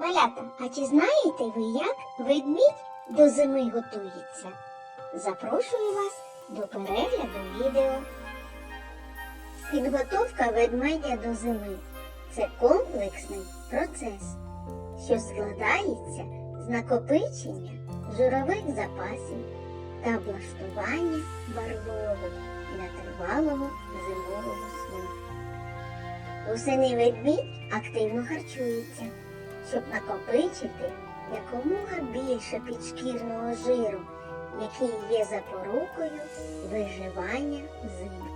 Малята, а чи знаєте ви, як ведмідь до зими готується? Запрошую вас до перегляду відео. Підготовка ведмедя до зими це комплексний процес, що складається з накопичення жирових запасів та облаштування барлогу для тривалого зимового сну. Восени ведмідь активно харчується, щоб накопичити якомога більше підшкірного жиру, який є запорукою виживання взимку.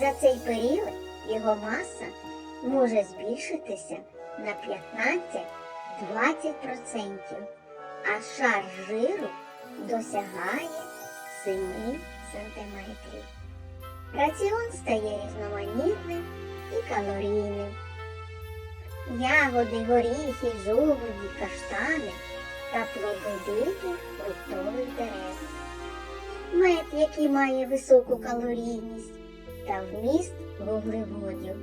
За цей період його маса може збільшитися на 15-20%, а шар жиру досягає 7 см. Раціон стає різноманітним і калорійним. Ягоди, горіхи, жолуді, каштани та плоди диких фруктових дерев. Мед, який має високу калорійність та вміст вуглеводів.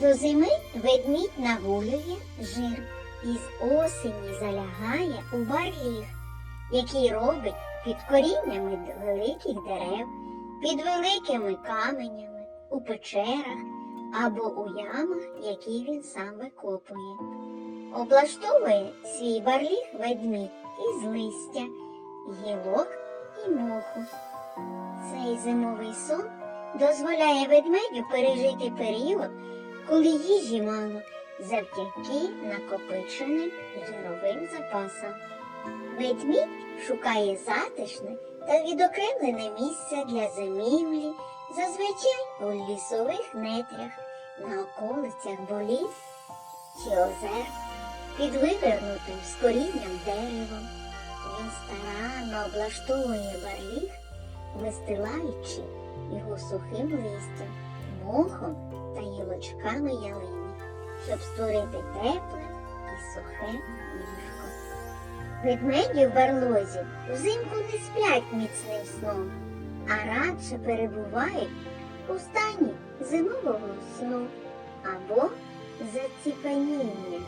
До зими ведмідь нагулює жир і з осені залягає у барліг, який робить під коріннями великих дерев, під великими каменями, у печерах або у ямах, які він сам викопує. Облаштовує свій барліг ведмідь із листя, гілок і моху. Цей зимовий сон дозволяє ведмедю пережити період, коли їжі мало завдяки накопиченим жировим запасам. Ведмідь шукає затишне та відокремлене місце для зимівлі, зазвичай у лісових нетрях, на околицях боліт чи озер, під вивернутим з корінням деревом. Він старанно облаштовує барліг, вистилаючи його сухим листям, мохом та гілочками ялини, щоб створити тепле і сухе ліжко. Ведмеді в барлозі взимку не сплять міцним сном, а радше перебувають у стані зимового сну або заціпаніння,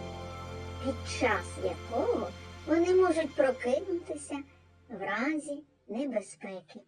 під час якого вони можуть прокинутися в разі небезпеки.